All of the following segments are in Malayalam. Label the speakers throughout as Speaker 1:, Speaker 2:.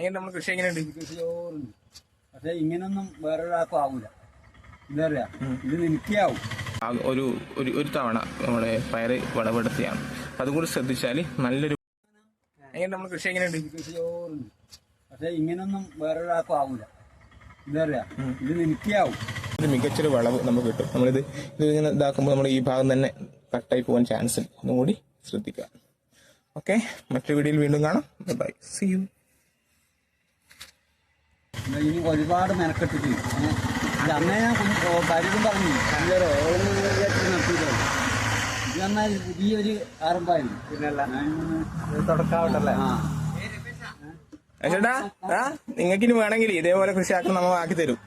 Speaker 1: എങ്ങനെ നമ്മൾ കൃഷി എങ്ങനെയുണ്ട്
Speaker 2: കൃഷി ചോറുണ്ട്. പക്ഷെ ഇങ്ങനൊന്നും വേറൊരാൾക്കും ആവൂല. എന്താ പറയാ? ഇത് നിനക്കേ ആവും
Speaker 1: ഒരു ഒരു ഒരു തവണ നമ്മുടെ പയറ് വിളവെടുത്തതാണ് അതുകൂടി ശ്രദ്ധിച്ചാൽ ശ്രദ്ധിച്ചാൽ നല്ലൊരു എങ്ങനെ നമ്മൾ കൃഷി എങ്ങനെയുണ്ട്
Speaker 2: കൃഷി ചോറുണ്ട്. പക്ഷെ ഇങ്ങനൊന്നും വേറൊരാൾക്കും ആവൂല. എന്താ പറയാ? ഇത് നിനക്കേ ആവും
Speaker 1: ഒരു മികച്ചൊരു വിളവ് നമുക്ക് കിട്ടും. നമ്മളിത് ഇത് ഇങ്ങനെ ഇതാക്കുമ്പോൾ നമ്മൾ ഈ ഭാഗം തന്നെ കട്ടായി പോകാൻ ചാൻസ് ഉണ്ട് ഒന്നുകൂടി ശ്രദ്ധിക്കുക. ഓക്കെ? മറ്റൊരു വീഡിയോയിൽ വീണ്ടും കാണാം. ബൈ സി യു
Speaker 2: ഇനി ഒരുപാട് മെനക്കെട്ടിട്ട് ഏ, ഇത് അന്നേ ഞാൻ പലരും പറഞ്ഞു ഇല്ലറോ നടത്തിയില്ല ഇത് എന്നാൽ പുതിയൊരു ആരംഭമായിരുന്നു. പിന്നല്ല. തുടക്കാവട്ടല്ലേ? ആ.
Speaker 1: ചേട്ടാ ആ നിങ്ങൾക്ക് ഇനി വേണമെങ്കിൽ ഇതേപോലെ കൃഷി ആക്കി നമ്മൾ ആക്കി തരും.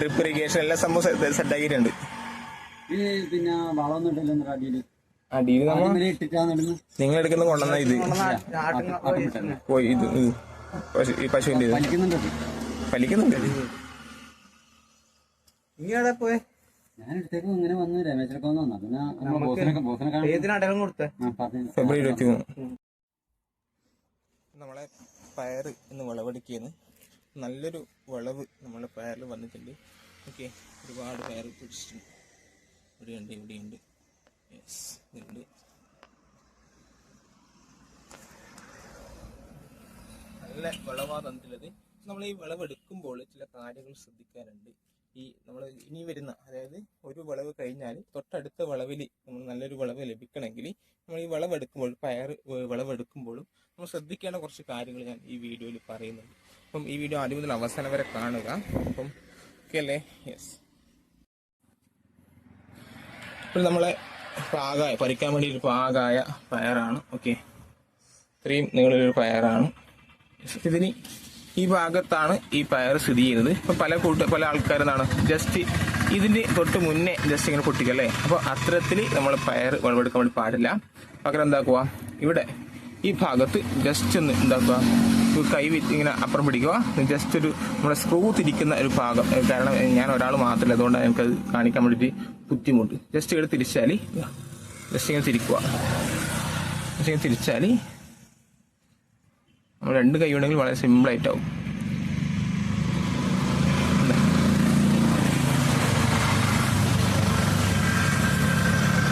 Speaker 1: ഡ്രിപ്പ് ഇറിഗേഷൻ എല്ലാ സംഭവം സെറ്റ് ആക്കിയിട്ടുണ്ട്.
Speaker 2: പിന്നെ വളം ഇട്ടില്ല അടിയിൽ
Speaker 1: നമ്മൾ നിങ്ങൾ എടുക്കുന്ന കൊണ്ടുവന്ന ഇത്. പോയി ഇത്. പശുവിന്റെ ഇത് പലിക്കുന്നുണ്ട്.
Speaker 3: ഇങ്ങനെ പോയെ.
Speaker 1: ഫെബ്രുവരി ഇരുപത്തി മൂന്ന് നമ്മളെ പയർ ഇന്ന് വിളവെടുക്കിയെന്ന് നല്ലൊരു വിളവ് നമ്മളെ പയറിൽ വന്നിട്ടുണ്ട്. ഓക്കെ ഒരുപാട് പയർ പിടിച്ചിട്ടുണ്ട് ഇവിടെയുണ്ട് ഇവിടെയുണ്ട് യെസ് ഇതുണ്ട്. നല്ല വിളവാണ് തന്നിട്ടുള്ളത് നമ്മൾ ഈ വിളവെടുക്കുമ്പോൾ ചില കാര്യങ്ങൾ ശ്രദ്ധിക്കാറുണ്ട്. ഈ നമ്മൾ ഇനി വരുന്ന അതായത് ഒരു വിളവ് കഴിഞ്ഞാൽ തൊട്ടടുത്ത വിളവിൽ നമ്മൾ നല്ലൊരു വിളവ് ലഭിക്കണമെങ്കിൽ നമ്മൾ ഈ വിളവെടുക്കുമ്പോൾ പയർ വിളവെടുക്കുമ്പോഴും നമ്മൾ ശ്രദ്ധിക്കേണ്ട കുറച്ച് കാര്യങ്ങൾ ഞാൻ ഈ വീഡിയോയിൽ പറയുന്നുണ്ട്. അപ്പം ഈ വീഡിയോ ആദ്യം മുതൽ അവസാനം വരെ കാണുക. അപ്പം ഓക്കെ അല്ലേ? യെസ് ഇപ്പോൾ നമ്മളെ പാകായ പറിക്കാൻ വേണ്ടി ഒരു പാകായ പയറാണ്. ഓക്കെ. ഇത്രയും നീളൊരു പയറാണ്. ഇതിന് ഈ ഭാഗത്താണ് ഈ പയർ സ്ഥിതി ചെയ്യുന്നത്. ഇപ്പൊ പല കൂട്ട പല ആൾക്കാരും എന്താണ് ജസ്റ്റ് ഇതിന് തൊട്ട് മുന്നേ ജസ്റ്റ് ഇങ്ങനെ പൊട്ടിക്കല്ലേ അപ്പോൾ അപ്പൊ അത്തരത്തിൽ നമ്മൾ പയർ വിളവെടുക്കാൻ വേണ്ടി പാടില്ല. പകരം എന്താക്കുക? ഇവിടെ ഈ ഭാഗത്ത് ജസ്റ്റ് ഒന്ന് എന്താക്കുക? കൈ ഇങ്ങനെ അപ്പുറം പിടിക്കുക. ജസ്റ്റ് ഒരു നമ്മുടെ സ്ക്രൂ തിരിക്കുന്ന ഒരു ഭാഗം. കാരണം ഞാൻ ഒരാൾ മാത്രമല്ല. അതുകൊണ്ടാണ് അത് കാണിക്കാൻ വേണ്ടിയിട്ട് ബുദ്ധിമുട്ട്. ജസ്റ്റ് ഇവിടെ തിരിച്ചാൽ ജസ്റ്റ് ഇങ്ങനെ തിരിക്കുക. ജസ്റ്റ് ഇങ്ങനെ തിരിച്ചാൽ നമ്മൾ രണ്ട് കൈ ഉണ്ടെങ്കിൽ വളരെ സിമ്പിൾ ആയിട്ടാവും.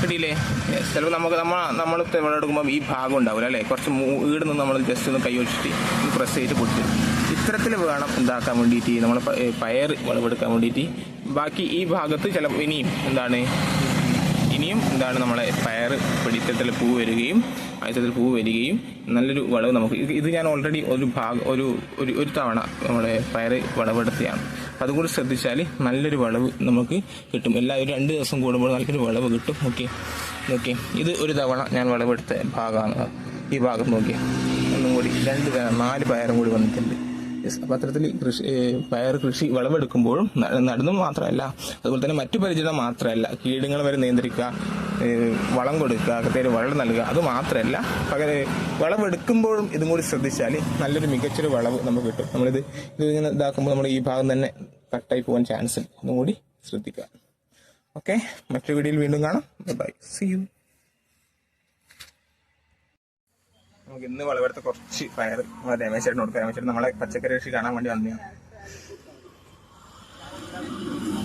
Speaker 1: കിട്ടിയില്ലേ? ചിലപ്പോൾ നമുക്ക് നമ്മൾ നമ്മൾ എടുക്കുമ്പോൾ ഈ ഭാഗം ഉണ്ടാവില്ല അല്ലേ? കുറച്ച് ഈട് നിന്ന് നമ്മൾ ജസ്റ്റ് ഒന്ന് കൈ വെച്ചിട്ട് ഒന്ന് പ്രസ് ചെയ്ത് പൊട്ടി. ഇത്തരത്തിൽ വേണം എന്താക്കാൻ വേണ്ടിയിട്ട് നമ്മൾ പയർ വിളവെടുക്കാൻ വേണ്ടിയിട്ട്. ബാക്കി ഈ ഭാഗത്ത് ചില ഇനിയും എന്താണ്? ഇനിയും എന്താണ് നമ്മളെ പയർ പിടിത്തത്തിൽ പൂ വരികയും ആഴ്ചത്തിൽ പൂ വരികയും നല്ലൊരു വളവ് നമുക്ക് ഇത് ഞാൻ ഓൾറെഡി ഒരു ഭാഗം ഒരു ഒരു ഒരു തവണ നമ്മുടെ പയർ വളവെടുത്തിയാണ്. അപ്പം അതുകൂടി ശ്രദ്ധിച്ചാൽ നല്ലൊരു വളവ് നമുക്ക് കിട്ടും. എല്ലാ ഒരു രണ്ട് ദിവസം കൂടുമ്പോൾ നല്ലൊരു വളവ് കിട്ടും. ഓക്കെ. ഓക്കെ. ഇത് ഒരു തവണ ഞാൻ വളവെടുത്ത ഭാഗമാണ്. ഈ ഭാഗം നോക്കി ഒന്നും കൂടി രണ്ട് നാല് പയറും കൂടി വന്നിട്ടുണ്ട്. യെസ് അപ്പം അത്തരത്തിൽ കൃഷി പയർ കൃഷി വിളവെടുക്കുമ്പോഴും നടുന്നു മാത്രമല്ല അതുപോലെ തന്നെ മറ്റു പരിചരണം മാത്രമല്ല കീടങ്ങൾ വരെ നിയന്ത്രിക്കുക വളം കൊടുക്കുക കൃത്യമായിട്ട് വളം നൽകുക അത് മാത്രമല്ല പകരം വിളവെടുക്കുമ്പോഴും ഇതും കൂടി ശ്രദ്ധിച്ചാൽ നല്ലൊരു മികച്ചൊരു വിളവ് നമുക്ക് കിട്ടും. നമ്മളിത് ഇത് ഇങ്ങനെ ഇതാക്കുമ്പോൾ നമ്മൾ ഈ ഭാഗം തന്നെ കട്ടായി പോകാൻ ചാൻസ് ഉണ്ട് അതും കൂടി ശ്രദ്ധിക്കുക. ഓക്കെ? മറ്റൊരു വീഡിയോയിൽ വീണ്ടും കാണാം. ബൈ സി യു നമുക്ക് ഇന്ന് വിളവെടുത്ത കുറച്ച് പയർ രമേശേട്ടൻ കൊടുക്കാം. രമേശേട്ടൻ നമ്മളെ പച്ചക്കറി കൃഷി കാണാൻ വേണ്ടി വന്നതാണ്.